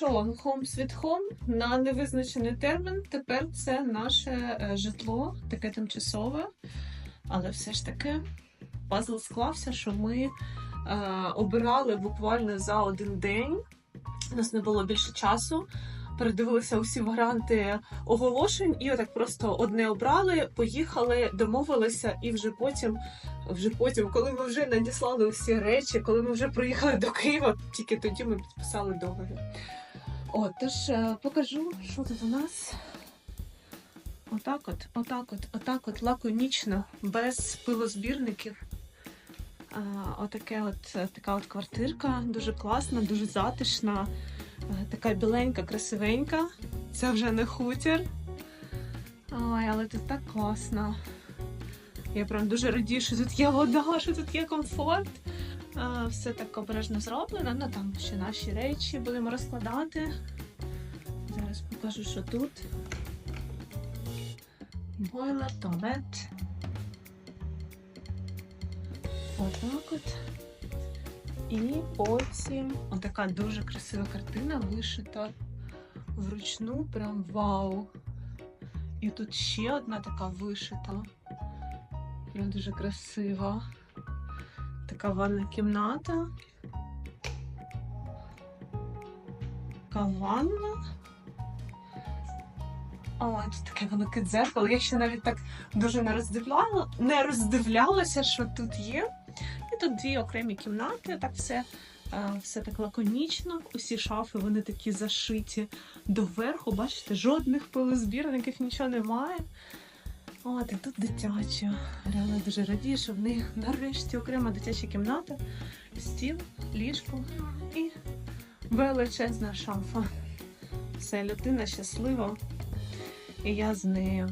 що, Home Sweet Home на невизначений термін. Тепер це наше е, житло, таке тимчасове. Але все ж таки пазл склався, що ми е, обирали буквально за один день. У нас не було більше часу. Передивилися усі варіанти оголошень, і отак просто одне обрали, поїхали, домовилися, і вже потім, вже потім, коли ми вже надіслали усі речі, коли ми вже приїхали до Києва, тільки тоді ми підписали договір. От, тож е, покажу, що тут у нас. Отак от, отак от, отак от, лаконічно, без пилозбірників. Отаке от, е, така от квартирка, дуже класна, дуже затишна, е, така біленька, красивенька. Це вже не хутір. Ой, але тут так класно. Я прям дуже радію, що тут є вода, що тут є комфорт. Все так обережно зроблено. Ну там ще наші речі будемо розкладати. Зараз покажу, що тут. Бойлер, туалет. Отак от. І потім отака дуже красива картина вишита вручну, прям вау. І тут ще одна така вишита. Прям дуже красива. Така ванна кімната. Така ванна. О, тут таке велике дзеркало. Я ще навіть так дуже не роздивляла, не роздивлялася, що тут є. І тут дві окремі кімнати, так все, е, все так лаконічно. Усі шафи вони такі зашиті доверху. Бачите, жодних пилозбірників, нічого немає. І тут дитяча. Реально дуже радію, що в них нарешті окрема дитяча кімната, стіл, ліжко і величезна шафа. Все, людина щаслива. І я з нею.